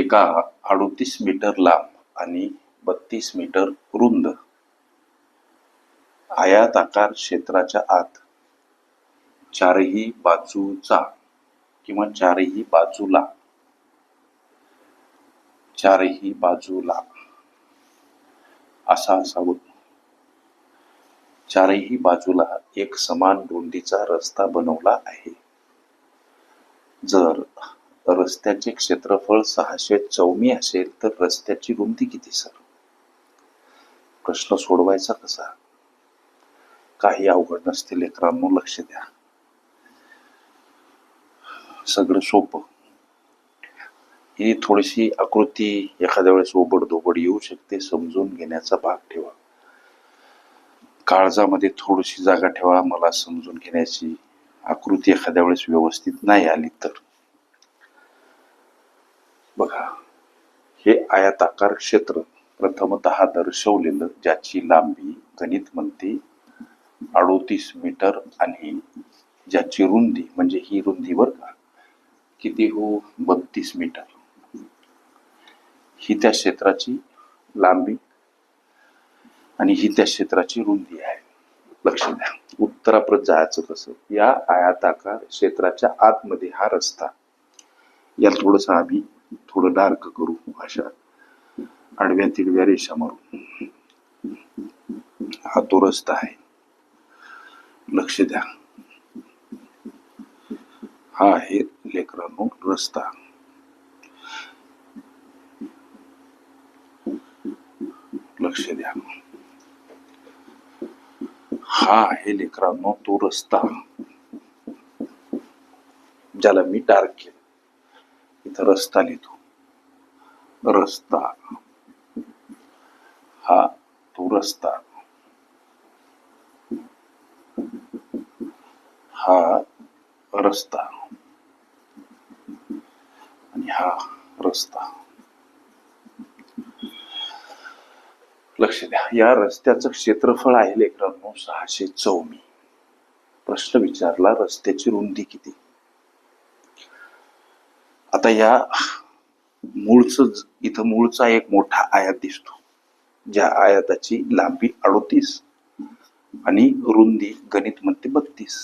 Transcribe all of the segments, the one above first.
एका अडोतीस मीटर लांब आणि बत्तीस मीटर रुंद आयाताकार क्षेत्राच्या आत चारही बाजूचा किंवा चारही बाजूला चारही बाजूला असा असावं. चारही बाजूला एक समान रुंदीचा रस्ता बनवला आहे. जर रस्त्याचे क्षेत्रफळ सहाशे चौमी असेल तर रस्त्याची रुंदी किती सर? प्रश्न सोडवायचा कसा? काही अवघड नसते लेकरांनो लक्ष द्या. सगळं सोपं. ही थोडीशी आकृती एखाद्या वेळेस ओबड दोबड येऊ शकते समजून घेण्याचा भाग ठेवा. काळजामध्ये थोडीशी जागा ठेवा मला समजून घेण्याची आकृती एखाद्या वेळेस व्यवस्थित नाही आली तर बघा हे आयताकार क्षेत्र प्रथमतः दर्शवलेलं ज्याची लांबी गणित म्हणते अडोतीस मीटर आणि ज्याची रुंदी म्हणजे ही रुंदी का किती हो? बत्तीस मीटर. ही त्या क्षेत्राची लांबी आणि ही त्या क्षेत्राची रुंदी आहे. लक्ष द्या. उत्तराप्रत जायचं कसं? या आयाताकार क्षेत्राच्या आतमध्ये हा रस्ता. या थोडस आम्ही थोडं डार्क करू अशा आडव्या तिडव्या रेषा मारू हा तो रस्ता आहे. लक्ष द्या. हा आहे लेकरांनो रस्ता. लक्ष द्या. हा आहे लेकरांनो तो रस्ता. ज्याला मी डार्क केला. इथं रस्ता लिहितो. रस्ता. हा तो रस्ता. हा रस्ता. आणि हा रस्ता. लक्ष द्या या रस्त्याचं क्षेत्रफळ आहे लेकरांनो सहाशे चौमी. प्रश्न विचारला रस्त्याची रुंदी किती? आता या मूळच इथं मूळचा एक मोठा आयात दिसतो. ज्या आयाताची लांबी अडोतीस आणि रुंदी गणित मध्ये बत्तीस.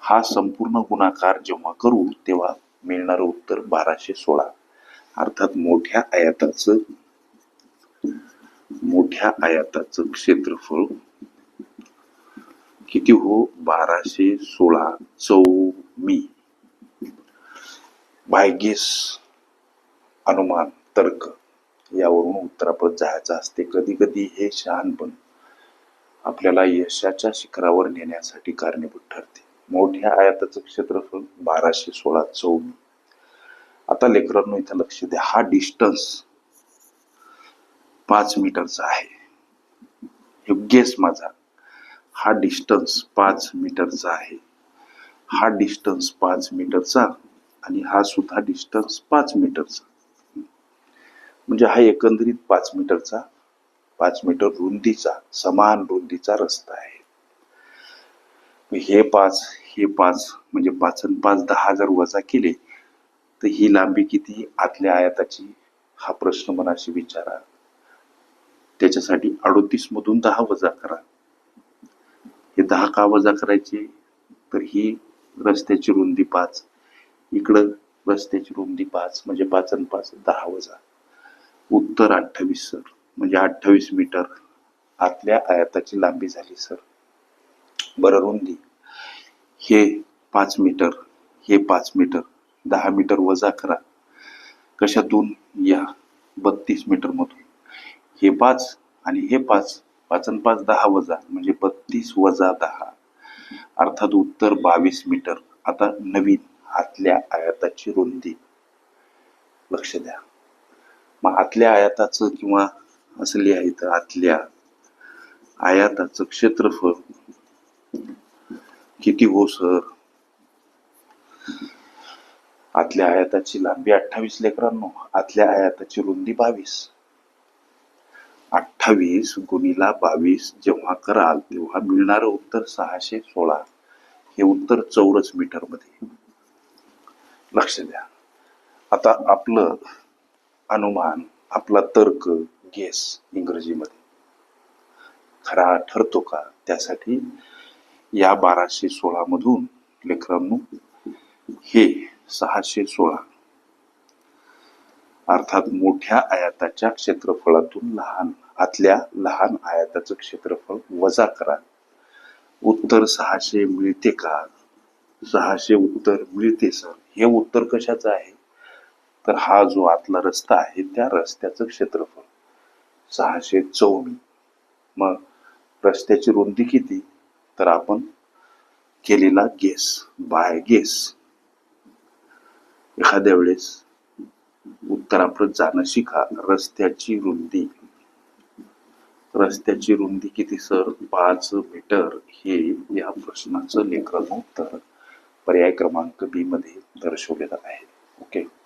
हा संपूर्ण गुणाकार जेव्हा करू तेव्हा मिळणारं उत्तर बाराशे सोळा. अर्थात मोठ्या आयाताचं मोठ्या आयाताचं क्षेत्रफळ किती हो? बाराशे सोळा चौमी भाग्येस अनुमान तर्क यावरून उत्तराप्रत जायचं असते. कधी कधी हे शहाणपण आपल्याला यशाच्या शिखरावर नेण्यासाठी कारणीभूत ठरते. मोठ्या आयाताचं क्षेत्रफळ बाराशे सोळा चौमी आता लेकरांनो इथं लक्ष द्या. हा डिस्टन्स पाच मीटरचा आहे. योग्यच माझा. हा डिस्टन्स पाच मीटरचा आहे. हा डिस्टन्स पाच मीटरचा आणि हा सुद्धा डिस्टन्स पाच मीटरचा म्हणजे हा एकंदरीत पाच मीटरचा पाच मीटर रुंदीचा समान रुंदीचा रस्ता आहे. हे पाच हे पाच म्हणजे पाच आणि पाच दहा हजार वजा केले तर ही लांबी किती? आतल्या आयाताची हा प्रश्न मनाशी विचारा. त्याच्यासाठी अडोतीस मधून दहा वजा करा. हे दहा का वजा करायचे? तर ही रस्त्याची रुंदी पाच. इकडं रस्त्याची रुंदी पाच म्हणजे पाच आणि पाच दहा वजा. उत्तर अठ्ठावीस सर. म्हणजे अठ्ठावीस मीटर आतल्या आयाताची लांबी झाली सर. बरं रुंदी. हे पाच मीटर हे पाच मीटर दहा मीटर वजा करा. कशातून? या बत्तीस मीटर मधून. हे पाच आणि हे पाच पाच आणि पाच दहा वजा म्हणजे बत्तीस वजा दहा. अर्थात उत्तर बावीस मीटर. आता नवीन आतल्या आयाताची रुंदी. लक्ष द्या. मग आतल्या आयाताचं किंवा असं लिहायचं आतल्या आयाताचं क्षेत्रफळ किती हो सर? आतल्या आयाताची लांबी अठ्ठावीस लेकरांनो आतल्या आयाताची रुंदी बावीस. अठ्ठावीस गुणीला बावीस जेव्हा कराल तेव्हा मिळणारं उत्तर सहाशे सोळा. हे उत्तर चौरस मीटरमध्ये लक्ष द्या. आता आपलं अनुमान आपला तर्क गेस इंग्रजीमध्ये. खरा ठरतो का त्यासाठी या बाराशे सोळा मधून लेकरांनो हे सहाशे सोळा. अर्थात मोठ्या आयाताच्या क्षेत्रफळातून लहान आतल्या लहान आयाताचं क्षेत्रफळ वजा करा. उत्तर सहाशे मिळते का? सहाशे उत्तर मिळते सर. हे उत्तर कशाचं आहे? तर हा जो आतला रस्ता आहे त्या रस्त्याचं क्षेत्रफळ. सहाशे चौमी. मग रस्त्याची रुंदी किती? तर आपण केलेला गेस बाय गेस एखाद्या वेळेस उत्तराप्रत जाणं शिका रस्त्याची रुंदी. रस्त्याची रुंदी किती सर? पाच मीटर. हे या प्रश्नाचं लेखन उत्तर. पर्याय क्रमांक बी मध्ये दर्शवलेलं आहे. ओके